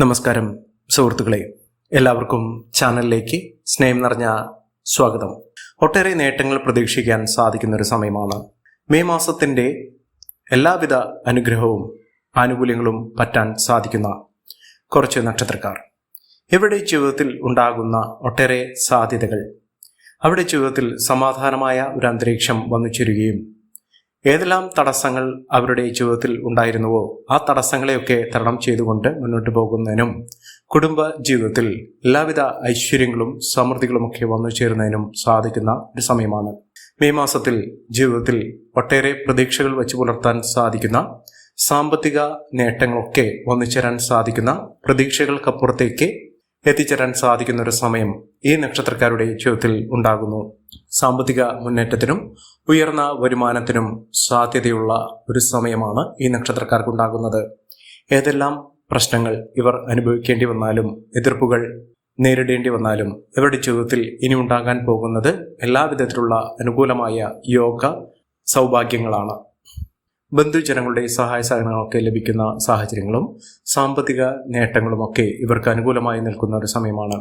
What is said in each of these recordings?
നമസ്കാരം സുഹൃത്തുക്കളെ. എല്ലാവർക്കും ചാനലിലേക്ക് സ്നേഹം നിറഞ്ഞ സ്വാഗതം. ഒട്ടേറെ നേട്ടങ്ങൾ പ്രതീക്ഷിക്കാൻ സാധിക്കുന്ന ഒരു സമയമാണ്. മെയ് മാസത്തിന്റെ എല്ലാവിധ അനുഗ്രഹവും ആനുകൂല്യങ്ങളും പറ്റാൻ സാധിക്കുന്ന കുറച്ച് നക്ഷത്രക്കാർ. ഇവരുടെ ജീവിതത്തിൽ ഉണ്ടാകുന്ന ഒട്ടേറെ സാധ്യതകൾ. അവരുടെ ജീവിതത്തിൽ സമാധാനമായ ഒരു അന്തരീക്ഷം വന്നു ചേരുകയും ഏതെല്ലാം തടസ്സങ്ങൾ അവരുടെ ജീവിതത്തിൽ ഉണ്ടായിരുന്നുവോ ആ തടസ്സങ്ങളെയൊക്കെ തരണം ചെയ്തുകൊണ്ട് മുന്നോട്ട് പോകുന്നതിനും കുടുംബ ജീവിതത്തിൽ എല്ലാവിധ ഐശ്വര്യങ്ങളും സമൃദ്ധികളുമൊക്കെ വന്നു ചേരുന്നതിനും സാധിക്കുന്ന ഒരു സമയമാണ്. മെയ് മാസത്തിൽ ജീവിതത്തിൽ ഒട്ടേറെ പ്രതീക്ഷകൾ വെച്ച് പുലർത്താൻ സാധിക്കുന്ന സാമ്പത്തിക നേട്ടങ്ങളൊക്കെ വന്നു ചേരാൻ സാധിക്കുന്ന പ്രതീക്ഷകൾക്കപ്പുറത്തേക്ക് എത്തിച്ചേരാൻ സാധിക്കുന്ന ഒരു സമയം ഈ നക്ഷത്രക്കാരുടെ ജീവിതത്തിൽ ഉണ്ടാകുന്നു. സാമ്പത്തിക മുന്നേറ്റത്തിനും ഉയർന്ന വരുമാനത്തിനും സാധ്യതയുള്ള ഒരു സമയമാണ് ഈ നക്ഷത്രക്കാർക്കുണ്ടാകുന്നത് ഏതെല്ലാം പ്രശ്നങ്ങൾ ഇവർ അനുഭവിക്കേണ്ടി വന്നാലും എതിർപ്പുകൾ നേരിടേണ്ടി വന്നാലും ഇവരുടെ ജീവിതത്തിൽ ഇനി ഉണ്ടാകാൻ പോകുന്നത് എല്ലാവിധത്തിലുള്ള അനുകൂലമായ യോഗ സൗഭാഗ്യങ്ങളാണ്. ബന്ധുജനങ്ങളുടെ സഹായ സഹകരണങ്ങളൊക്കെ ലഭിക്കുന്ന സാഹചര്യങ്ങളും സാമ്പത്തിക നേട്ടങ്ങളുമൊക്കെ ഇവർക്ക് അനുകൂലമായി നിൽക്കുന്ന ഒരു സമയമാണ്.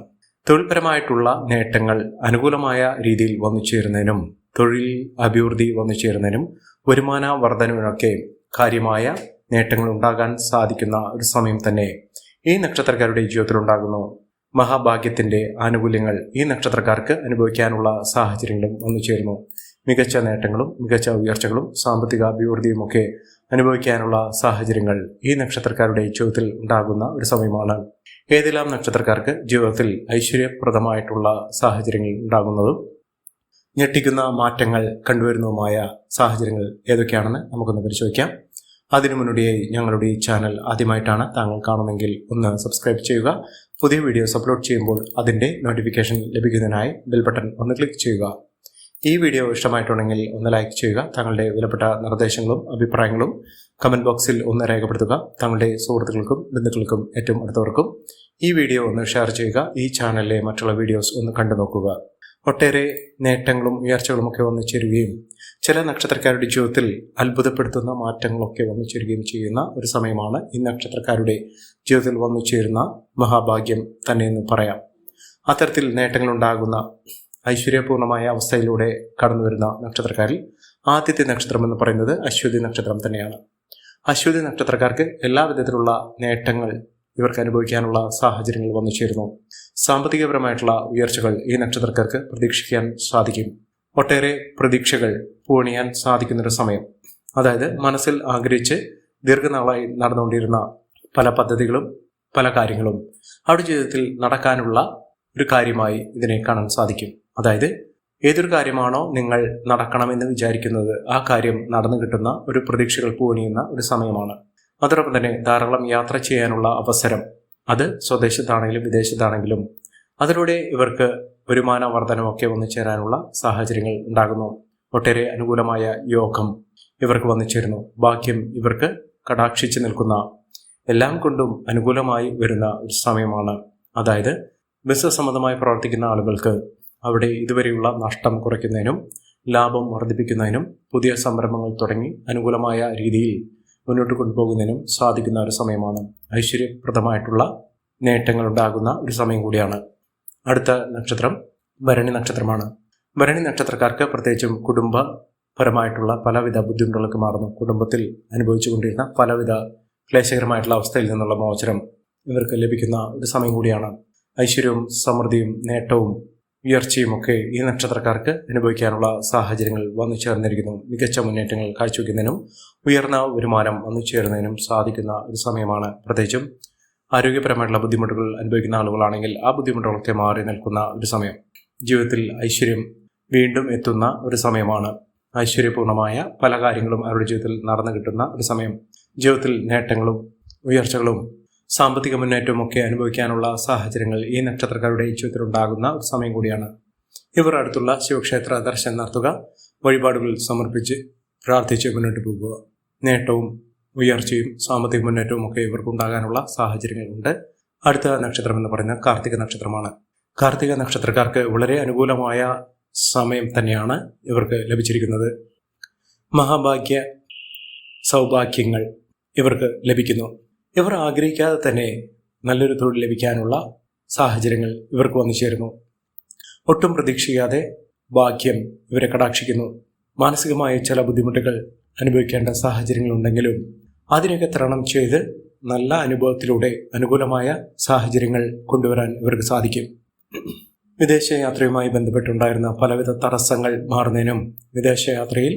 തൊഴിൽപരമായിട്ടുള്ള നേട്ടങ്ങൾ അനുകൂലമായ രീതിയിൽ വന്നു ചേരുന്നതിനും തൊഴിൽ അഭിവൃദ്ധി വന്നു ചേരുന്നതിനും വരുമാന വർധനവിനൊക്കെ കാര്യമായ നേട്ടങ്ങൾ ഉണ്ടാകാൻ സാധിക്കുന്ന ഒരു സമയം തന്നെ ഈ നക്ഷത്രക്കാരുടെ ജീവിതത്തിൽ ഉണ്ടാകുന്നു. മഹാഭാഗ്യത്തിന്റെ ആനുകൂല്യങ്ങൾ ഈ നക്ഷത്രക്കാർക്ക് അനുഭവിക്കാനുള്ള സാഹചര്യങ്ങളും വന്നു ചേരുന്നു. മികച്ച നേട്ടങ്ങളും മികച്ച ഉയർച്ചകളും സാമ്പത്തിക അഭിവൃദ്ധിയും ഒക്കെ അനുഭവിക്കാനുള്ള സാഹചര്യങ്ങൾ ഈ നക്ഷത്രക്കാരുടെ ജീവിതത്തിൽ ഉണ്ടാകുന്ന ഒരു സമയമാണ്. ഏതെല്ലാം നക്ഷത്രക്കാർക്ക് ജീവിതത്തിൽ ഐശ്വര്യപ്രദമായിട്ടുള്ള സാഹചര്യങ്ങൾ ഉണ്ടാകുന്നതും ഞെട്ടിക്കുന്ന മാറ്റങ്ങൾ കണ്ടുവരുന്നതുമായ സാഹചര്യങ്ങൾ ഏതൊക്കെയാണെന്ന് നമുക്കൊന്ന് പരിശോധിക്കാം. അതിനു മുന്നോടിയായി ഞങ്ങളുടെ ഈ ചാനൽ ആദ്യമായിട്ടാണ് താങ്കൾ കാണുന്നെങ്കിൽ ഒന്ന് സബ്സ്ക്രൈബ് ചെയ്യുക. പുതിയ വീഡിയോസ് അപ്ലോഡ് ചെയ്യുമ്പോൾ അതിന്റെ നോട്ടിഫിക്കേഷൻ ലഭിക്കുന്നതിനായി ബെൽ ബട്ടൺ ഒന്ന് ക്ലിക്ക് ചെയ്യുക. ഈ വീഡിയോ ഇഷ്ടമായിട്ടുണ്ടെങ്കിൽ ഒന്ന് ലൈക്ക് ചെയ്യുക തങ്ങളുടെ വിലപ്പെട്ട നിർദ്ദേശങ്ങളും അഭിപ്രായങ്ങളും കമന്റ് ബോക്സിൽ ഒന്ന് രേഖപ്പെടുത്തുക. തങ്ങളുടെ സുഹൃത്തുക്കൾക്കും ബന്ധുക്കൾക്കും ഏറ്റവും അടുത്തവർക്കും ഈ വീഡിയോ ഒന്ന് ഷെയർ ചെയ്യുക ഈ ചാനലിലെ മറ്റുള്ള വീഡിയോസ് ഒന്ന് കണ്ടു നോക്കുക. ഒട്ടേറെ നേട്ടങ്ങളും ഉയർച്ചകളും ഒക്കെ വന്നു ചേരുകയും ചില നക്ഷത്രക്കാരുടെ ജീവിതത്തിൽ അത്ഭുതപ്പെടുത്തുന്ന മാറ്റങ്ങളൊക്കെ വന്നു ചേരുകയും ചെയ്യുന്ന ഒരു സമയമാണ് ഈ നക്ഷത്രക്കാരുടെ ജീവിതത്തിൽ വന്നു ചേരുന്ന മഹാഭാഗ്യം തന്നെയെന്ന് പറയാം. അത്തരത്തിൽ നേട്ടങ്ങളുണ്ടാകുന്ന ഐശ്വര്യപൂർണമായ അവസ്ഥയിലൂടെ കടന്നു വരുന്ന നക്ഷത്രക്കാരിൽ ആദ്യത്തെ നക്ഷത്രം എന്ന് പറയുന്നത് അശ്വതി നക്ഷത്രം തന്നെയാണ്. അശ്വതി നക്ഷത്രക്കാർക്ക് എല്ലാ വിധത്തിലുള്ള നേട്ടങ്ങൾ ഇവർക്ക് അനുഭവിക്കാനുള്ള സാഹചര്യങ്ങൾ വന്നു ചേരുന്നു. സാമ്പത്തികപരമായിട്ടുള്ള ഉയർച്ചകൾ ഈ നക്ഷത്രക്കാർക്ക് പ്രതീക്ഷിക്കാൻ സാധിക്കും. ഒട്ടേറെ പ്രതീക്ഷകൾ പൂണിയാൻ സാധിക്കുന്നൊരു സമയം. അതായത് മനസ്സിൽ ആഗ്രഹിച്ച് ദീർഘനാളായി നടന്നുകൊണ്ടിരുന്ന പല പദ്ധതികളും പല കാര്യങ്ങളും അവരുടെ ജീവിതത്തിൽ നടക്കാനുള്ള ഒരു കാര്യമായി ഇതിനെ കാണാൻ സാധിക്കും. അതായത് ഏതൊരു കാര്യമാണോ നിങ്ങൾ നടക്കണമെന്ന് വിചാരിക്കുന്നത് ആ കാര്യം നടന്നു കിട്ടുന്ന ഒരു പ്രതീക്ഷകൾ പൂണിയുന്ന ഒരു സമയമാണ്. അതോടൊപ്പം തന്നെ ധാരാളം യാത്ര ചെയ്യാനുള്ള അവസരം. അത് സ്വദേശത്താണെങ്കിലും വിദേശത്താണെങ്കിലും അതിലൂടെ ഇവർക്ക് വരുമാന വർധനമൊക്കെ വന്നു ചേരാനുള്ള സാഹചര്യങ്ങൾ ഉണ്ടാകുന്നു. ഒട്ടേറെ അനുകൂലമായ യോഗം ഇവർക്ക് വന്നു ചേരുന്നു. ഭാഗ്യം ഇവർക്ക് കടാക്ഷിച്ചു നിൽക്കുന്ന എല്ലാം കൊണ്ടും അനുകൂലമായി വരുന്ന ഒരു സമയമാണ്. അതായത് ബിസിനസ് സംബന്ധമായി പ്രവർത്തിക്കുന്ന ആളുകൾക്ക് അവിടെ ഇതുവരെയുള്ള നഷ്ടം കുറയ്ക്കുന്നതിനും ലാഭം വർദ്ധിപ്പിക്കുന്നതിനും പുതിയ സംരംഭങ്ങൾ തുടങ്ങി അനുകൂലമായ രീതിയിൽ മുന്നോട്ട് കൊണ്ടുപോകുന്നതിനും സാധിക്കുന്ന ഒരു സമയമാണ്. ഐശ്വര്യപ്രദമായിട്ടുള്ള നേട്ടങ്ങൾ ഉണ്ടാകുന്ന ഒരു സമയം കൂടിയാണ്. അടുത്ത നക്ഷത്രം ഭരണി നക്ഷത്രമാണ്. ഭരണി നക്ഷത്രക്കാർക്ക് പ്രത്യേകിച്ചും കുടുംബപരമായിട്ടുള്ള പലവിധ ബുദ്ധിമുട്ടുകൾക്ക് മാറുന്നു. കുടുംബത്തിൽ അനുഭവിച്ചു കൊണ്ടിരുന്ന പലവിധ ക്ലേശകരമായിട്ടുള്ള അവസ്ഥയിൽ നിന്നുള്ള മോചനം ഇവർക്ക് ലഭിക്കുന്ന ഒരു സമയം കൂടിയാണ്. ഐശ്വര്യവും സമൃദ്ധിയും നേട്ടവും ഉയർച്ചയും ഒക്കെ ഈ നക്ഷത്രക്കാർക്ക് അനുഭവിക്കാനുള്ള സാഹചര്യങ്ങൾ വന്നു ചേർന്നിരിക്കുന്നു. മികച്ച മുന്നേറ്റങ്ങൾ കാഴ്ചവെക്കുന്നതിനും ഉയർന്ന വരുമാനം വന്നു ചേരുന്നതിനും സാധിക്കുന്ന ഒരു സമയമാണ്. പ്രത്യേകിച്ചും ആരോഗ്യപരമായിട്ടുള്ള ബുദ്ധിമുട്ടുകൾ അനുഭവിക്കുന്ന ആളുകളാണെങ്കിൽ ആ ബുദ്ധിമുട്ടുകളൊക്കെ മാറി നിൽക്കുന്ന ഒരു സമയം. ജീവിതത്തിൽ ഐശ്വര്യം വീണ്ടും എത്തുന്ന ഒരു സമയമാണ്. ഐശ്വര്യപൂർണമായ പല കാര്യങ്ങളും അവരുടെ ജീവിതത്തിൽ നടന്നു കിട്ടുന്ന ഒരു സമയം. ജീവിതത്തിൽ നേട്ടങ്ങളും ഉയർച്ചകളും സാമ്പത്തിക മുന്നേറ്റമൊക്കെ അനുഭവിക്കാനുള്ള സാഹചര്യങ്ങൾ ഈ നക്ഷത്രക്കാരുടെ ജീവിതത്തിൽ ഉണ്ടാകുന്ന ഒരു സമയം കൂടിയാണ്. ഇവർ അടുത്തുള്ള ശിവക്ഷേത്ര ദർശനം നടത്തുക വഴിപാടുകൾ സമർപ്പിച്ച് പ്രാർത്ഥിച്ച് മുന്നോട്ട് പോകുക. നേട്ടവും ഉയർച്ചയും സാമ്പത്തിക മുന്നേറ്റവും ഒക്കെ ഇവർക്കുണ്ടാകാനുള്ള സാഹചര്യങ്ങളുണ്ട് അടുത്ത നക്ഷത്രം എന്ന് പറയുന്നത് കാർത്തിക നക്ഷത്രമാണ്. കാർത്തിക നക്ഷത്രക്കാർക്ക് വളരെ അനുകൂലമായ സമയം തന്നെയാണ് ഇവർക്ക് ലഭിച്ചിരിക്കുന്നത്. മഹാഭാഗ്യ സൗഭാഗ്യങ്ങൾ ഇവർക്ക് ലഭിക്കുന്നു. ഇവർ ആഗ്രഹിക്കാതെ തന്നെ നല്ലൊരു തൊഴിൽ ലഭിക്കാനുള്ള സാഹചര്യങ്ങൾ ഇവർക്ക് വന്നു ചേരുന്നു. ഒട്ടും പ്രതീക്ഷിക്കാതെ ഭാഗ്യം ഇവരെ കടാക്ഷിക്കുന്നു. മാനസികമായ ചില ബുദ്ധിമുട്ടുകൾ അനുഭവിക്കേണ്ട സാഹചര്യങ്ങളുണ്ടെങ്കിലും അതിനൊക്കെ തരണം ചെയ്ത് നല്ല അനുഭവത്തിലൂടെ അനുകൂലമായ സാഹചര്യങ്ങൾ കൊണ്ടുവരാൻ ഇവർക്ക് സാധിക്കും. വിദേശയാത്രയുമായി ബന്ധപ്പെട്ടുണ്ടായിരുന്ന പലവിധ തടസ്സങ്ങൾ മാറുന്നതിനും വിദേശയാത്രയിൽ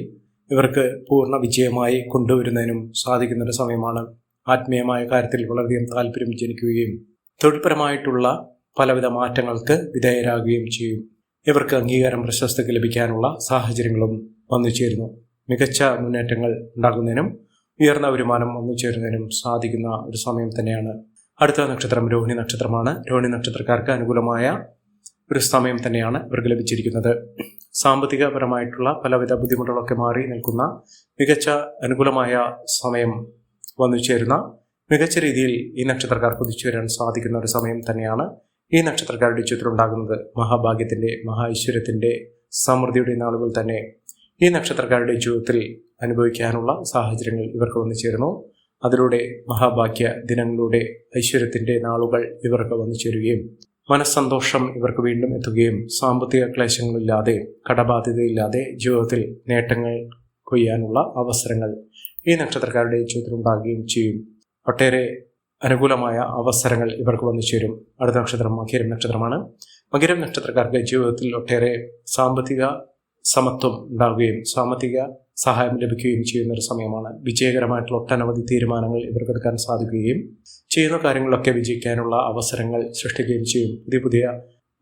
ഇവർക്ക് പൂർണ വിജയമായി കൊണ്ടുവരുന്നതിനും സാധിക്കുന്നൊരു സമയമാണ്. ആത്മീയമായ കാര്യത്തിൽ വളരെയധികം താല്പര്യം ജനിക്കുകയും തൊഴിൽപരമായിട്ടുള്ള പലവിധ മാറ്റങ്ങൾക്ക് വിധേയരാകുകയും ചെയ്യും. ഇവർക്ക് അംഗീകാരം പ്രശസ്തിക്ക് ലഭിക്കാനുള്ള സാഹചര്യങ്ങളും വന്നു ചേരുന്നു. മികച്ച മുന്നേറ്റങ്ങൾ ഉണ്ടാകുന്നതിനും ഉയർന്ന വരുമാനം വന്നു ചേരുന്നതിനും സാധിക്കുന്ന ഒരു സമയം തന്നെയാണ്. അടുത്ത നക്ഷത്രം രോഹിണി നക്ഷത്രമാണ്. രോഹിണി നക്ഷത്രക്കാർക്ക് അനുകൂലമായ ഒരു സമയം തന്നെയാണ് ഇവർക്ക് ലഭിച്ചിരിക്കുന്നത്. സാമ്പത്തികപരമായിട്ടുള്ള പലവിധ ബുദ്ധിമുട്ടുകളൊക്കെ മാറി നിൽക്കുന്ന മികച്ച അനുകൂലമായ സമയം വന്നു ചേരുന്ന മികച്ച രീതിയിൽ ഈ നക്ഷത്രക്കാർ കുതിച്ചു വരാൻ സാധിക്കുന്ന ഒരു സമയം തന്നെയാണ് ഈ നക്ഷത്രക്കാരുടെ ചുറ്റിലുണ്ടാകുന്നത് മഹാഭാഗ്യത്തിന്റെ മഹാ ഐശ്വര്യത്തിന്റെ സമൃദ്ധിയുടെ നാളുകൾ തന്നെ ഈ നക്ഷത്രക്കാരുടെ ജീവിതത്തിൽ അനുഭവിക്കാനുള്ള സാഹചര്യങ്ങൾ ഇവർക്ക് വന്നു ചേരുന്നു. അതിലൂടെ മഹാഭാഗ്യ ദിനങ്ങളുടെ ഐശ്വര്യത്തിന്റെ നാളുകൾ ഇവർക്ക് വന്നു ചേരുകയും മനസ്സന്തോഷം ഇവർക്ക് വീണ്ടും എത്തുകയും സാമ്പത്തിക ക്ലേശങ്ങളില്ലാതെ കടബാധ്യതയില്ലാതെ ജീവിതത്തിൽ നേട്ടങ്ങൾ കൊയ്യാനുള്ള അവസരങ്ങൾ ഈ നക്ഷത്രക്കാരുടെ ചോദ്യമുണ്ടാകുകയും ചെയ്യും. ഒട്ടേറെ അനുകൂലമായ അവസരങ്ങൾ ഇവർക്ക് വന്നു ചേരും. അടുത്ത നക്ഷത്രം മകരം നക്ഷത്രമാണ്. മകരം നക്ഷത്രക്കാർക്ക് ജീവിതത്തിൽ ഒട്ടേറെ സാമ്പത്തിക സമത്വം ഉണ്ടാവുകയും സാമ്പത്തിക സഹായം ലഭിക്കുകയും ചെയ്യുന്ന ഒരു സമയമാണ്. വിജയകരമായിട്ടുള്ള ഒട്ടനവധി തീരുമാനങ്ങൾ ഇവർക്കെടുക്കാൻ സാധിക്കുകയും ചെയ്യുന്ന കാര്യങ്ങളൊക്കെ വിജയിക്കാനുള്ള അവസരങ്ങൾ സൃഷ്ടിക്കുകയും ചെയ്യും. പുതിയ പുതിയ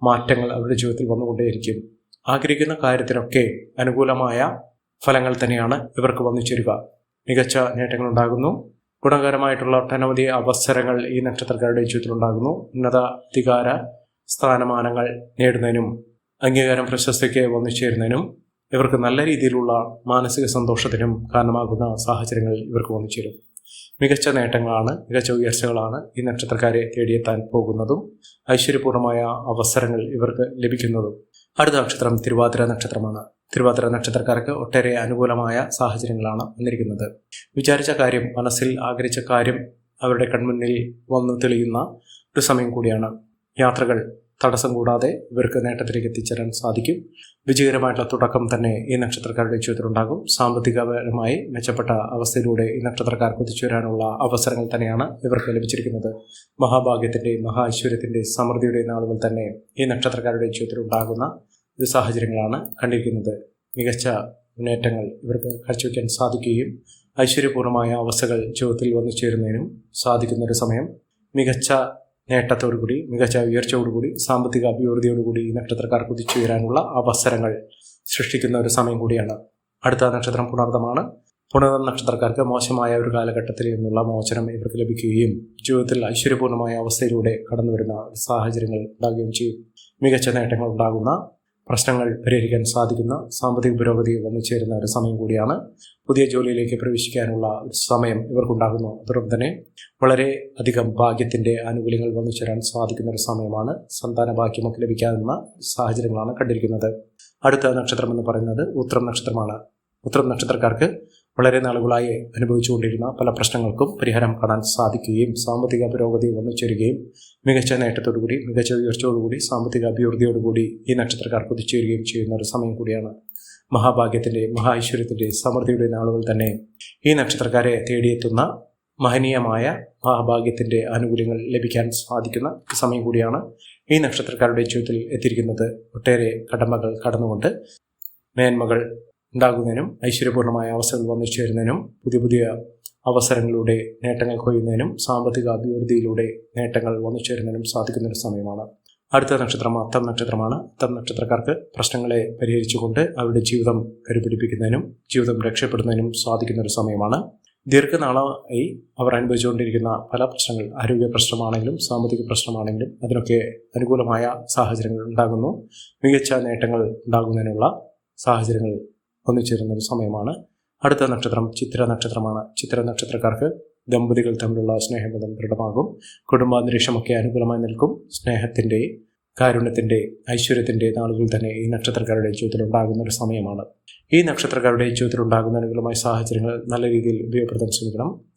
മാറ്റങ്ങൾ അവരുടെ ജീവിതത്തിൽ വന്നുകൊണ്ടേയിരിക്കും. ആഗ്രഹിക്കുന്ന കാര്യത്തിനൊക്കെ അനുകൂലമായ ഫലങ്ങൾ തന്നെയാണ് ഇവർക്ക് വന്നു ചേരുക. മികച്ച നേട്ടങ്ങൾ ഉണ്ടാകുന്നു ഗുണകരമായിട്ടുള്ള ഒട്ടനവധി അവസരങ്ങൾ ഈ നക്ഷത്രക്കാരുടെ ജീവിതത്തിൽ ഉണ്ടാകുന്നു ഉന്നത അധികാര സ്ഥാനമാനങ്ങൾ നേടുന്നതിനും അംഗീകാരം പ്രശസ്തിക്ക് വന്നു ചേരുന്നതിനും ഇവർക്ക് നല്ല രീതിയിലുള്ള മാനസിക സന്തോഷത്തിനും കാരണമാകുന്ന സാഹചര്യങ്ങൾ ഇവർക്ക് വന്നു ചേരും. മികച്ച നേട്ടങ്ങളാണ് മികച്ച ഉയർച്ചകളാണ് ഈ നക്ഷത്രക്കാരെ തേടിയെത്താൻ പോകുന്നതും ഐശ്വര്യപൂർണമായ അവസരങ്ങൾ ഇവർക്ക് ലഭിക്കുന്നതും. അടുത്ത നക്ഷത്രം തിരുവാതിര നക്ഷത്രമാണ്. തിരുവാതിര നക്ഷത്രക്കാർക്ക് ഒട്ടേറെ അനുകൂലമായ സാഹചര്യങ്ങളാണ് വന്നിരിക്കുന്നത്. വിചാരിച്ച കാര്യം മനസ്സിൽ ആഗ്രഹിച്ച കാര്യം അവരുടെ കൺമുന്നിൽ വന്നു തെളിയുന്ന ഒരു സമയം കൂടിയാണ്. യാത്രകൾ തടസ്സം കൂടാതെ ഇവർക്ക് നേട്ടത്തിലേക്ക് എത്തിച്ചേരാൻ സാധിക്കും. വിജയകരമായിട്ടുള്ള തുടക്കം തന്നെ ഈ നക്ഷത്രക്കാരുടെ ജീവിതത്തിലുണ്ടാകും. സാമ്പത്തികപരമായി മെച്ചപ്പെട്ട അവസ്ഥയിലൂടെ ഈ നക്ഷത്രക്കാർ കുതിച്ചുവരാനുള്ള അവസരങ്ങൾ തന്നെയാണ് ഇവർക്ക് ലഭിച്ചിരിക്കുന്നത്. മഹാഭാഗ്യത്തിന്റെ മഹാ ഐശ്വര്യത്തിന്റെ സമൃദ്ധിയുടെ നാളുകൾ തന്നെ ഈ നക്ഷത്രക്കാരുടെ ജീവിതത്തിൽ ഒരു സാഹചര്യങ്ങളാണ് കണ്ടിരിക്കുന്നത്. മികച്ച മുന്നേറ്റങ്ങൾ ഇവർക്ക് കാഴ്ചവെക്കാൻ സാധിക്കുകയും ഐശ്വര്യപൂർണമായ അവസ്ഥകൾ ജീവിതത്തിൽ വന്നു ചേരുന്നതിനും സാധിക്കുന്ന ഒരു സമയം. മികച്ച നേട്ടത്തോടുകൂടി മികച്ച ഉയർച്ചയോടുകൂടി സാമ്പത്തിക അഭിവൃദ്ധിയോടുകൂടി ഈ നക്ഷത്രക്കാർ കുതിച്ചുയരാനുള്ള അവസരങ്ങൾ സൃഷ്ടിക്കുന്ന ഒരു സമയം കൂടിയാണ്. അടുത്ത നക്ഷത്രം പുണർദമാണ്. പുണർദം നക്ഷത്രക്കാർക്ക് മോശമായ ഒരു കാലഘട്ടത്തിൽ നിന്നുള്ള മോചനം ഇവർക്ക് ലഭിക്കുകയും ജീവിതത്തിൽ ഐശ്വര്യപൂർണമായ അവസ്ഥയിലൂടെ കടന്നുവരുന്ന സാഹചര്യങ്ങൾ ഉണ്ടാകുകയും ചെയ്യും. മികച്ച നേട്ടങ്ങൾ ഉണ്ടാകുന്ന പ്രശ്നങ്ങൾ പരിഹരിക്കാൻ സാധിക്കുന്ന സാമ്പത്തിക പുരോഗതി വന്നു ചേരുന്ന ഒരു സമയം കൂടിയാണ്. പുതിയ ജോലിയിലേക്ക് പ്രവേശിക്കാനുള്ള സമയം ഇവർക്കുണ്ടാകുന്നു. അതോടൊപ്പം തന്നെ വളരെ അധികം ഭാഗ്യത്തിന്റെ ആനുകൂല്യങ്ങൾ വന്നു ചേരാൻ സാധിക്കുന്ന ഒരു സമയമാണ് സന്താന ഭാഗ്യമൊക്കെ ലഭിക്കാവുന്ന സാഹചര്യങ്ങളാണ് കണ്ടിരിക്കുന്നത്. അടുത്ത നക്ഷത്രം എന്ന് പറയുന്നത് ഉത്രം നക്ഷത്രമാണ്. ഉത്രം നക്ഷത്രക്കാർക്ക് വളരെ നാളുകളായി അനുഭവിച്ചുകൊണ്ടിരുന്ന പല പ്രശ്നങ്ങൾക്കും പരിഹാരം കാണാൻ സാധിക്കുകയും സാമ്പത്തിക പുരോഗതി വന്നു ചേരുകയും മികച്ച നേട്ടത്തോടുകൂടി മികച്ച ഉയർച്ചയോടുകൂടി സാമ്പത്തിക അഭിവൃദ്ധിയോടുകൂടി ഈ നക്ഷത്രക്കാർ കുതിച്ചേരുകയും ചെയ്യുന്ന ഒരു സമയം കൂടിയാണ് മഹാഭാഗ്യത്തിന്റെ മഹാ ഐശ്വര്യത്തിന്റെ സമൃദ്ധിയുടെ നാളുകൾ തന്നെ. ഈ നക്ഷത്രക്കാരെ തേടിയെത്തുന്ന മഹനീയമായ മഹാഭാഗ്യത്തിന്റെ ആനുകൂല്യങ്ങൾ ലഭിക്കാൻ സാധിക്കുന്ന സമയം കൂടിയാണ് ഈ നക്ഷത്രക്കാരുടെ ജീവിതത്തിൽ എത്തിയിരിക്കുന്നത്. ഒട്ടേറെ കടമകൾ കടന്നുകൊണ്ട് മേന്മകൾ ഉണ്ടാകുന്നതിനും ഐശ്വര്യപൂർണമായ അവസരങ്ങൾ വന്നു ചേരുന്നതിനും പുതിയ പുതിയ അവസരങ്ങളിലൂടെ നേട്ടങ്ങൾ കൊയ്യുന്നതിനും സാമ്പത്തിക അഭിവൃദ്ധിയിലൂടെ നേട്ടങ്ങൾ വന്നു ചേരുന്നതിനും സാധിക്കുന്ന ഒരു സമയമാണ്. അടുത്ത നക്ഷത്രം അത്തം നക്ഷത്രമാണ്. അത്തം നക്ഷത്രക്കാർക്ക് പ്രശ്നങ്ങളെ പരിഹരിച്ചുകൊണ്ട് അവരുടെ ജീവിതം കരുപിടിപ്പിക്കുന്നതിനും ജീവിതം രക്ഷപ്പെടുന്നതിനും സാധിക്കുന്ന ഒരു സമയമാണ്. ദീർഘനാളായി അവർ അനുഭവിച്ചുകൊണ്ടിരിക്കുന്ന പല പ്രശ്നങ്ങൾ ആരോഗ്യ പ്രശ്നമാണെങ്കിലും സാമ്പത്തിക പ്രശ്നമാണെങ്കിലും അതിനൊക്കെ അനുകൂലമായ സാഹചര്യങ്ങൾ ഉണ്ടാകുന്നു. മികച്ച നേട്ടങ്ങൾ ഉണ്ടാകുന്നതിനുള്ള സാഹചര്യങ്ങൾ ഒന്നിച്ചേരുന്ന ഒരു സമയമാണ്. അടുത്ത നക്ഷത്രം ചിത്ര നക്ഷത്രമാണ്. ചിത്ര നക്ഷത്രക്കാർക്ക് ദമ്പതികൾ തമ്മിലുള്ള സ്നേഹബന്ധം ദൃഢമാകും. കുടുംബാന്തരീക്ഷമൊക്കെ അനുകൂലമായി നിൽക്കും. സ്നേഹത്തിന്റെ കാരുണ്യത്തിന്റെ ഐശ്വര്യത്തിന്റെ നാളുകൾ തന്നെ ഈ നക്ഷത്രക്കാരുടെ ജീവിതത്തിൽ ഉണ്ടാകുന്ന ഒരു സമയമാണ്. ഈ നക്ഷത്രക്കാരുടെ ജീവിതത്തിൽ ഉണ്ടാകുന്ന അനുകൂലമായ സാഹചര്യങ്ങൾ നല്ല രീതിയിൽ ഉപയോഗപ്പെടുത്താൻ ശ്രമിക്കണം.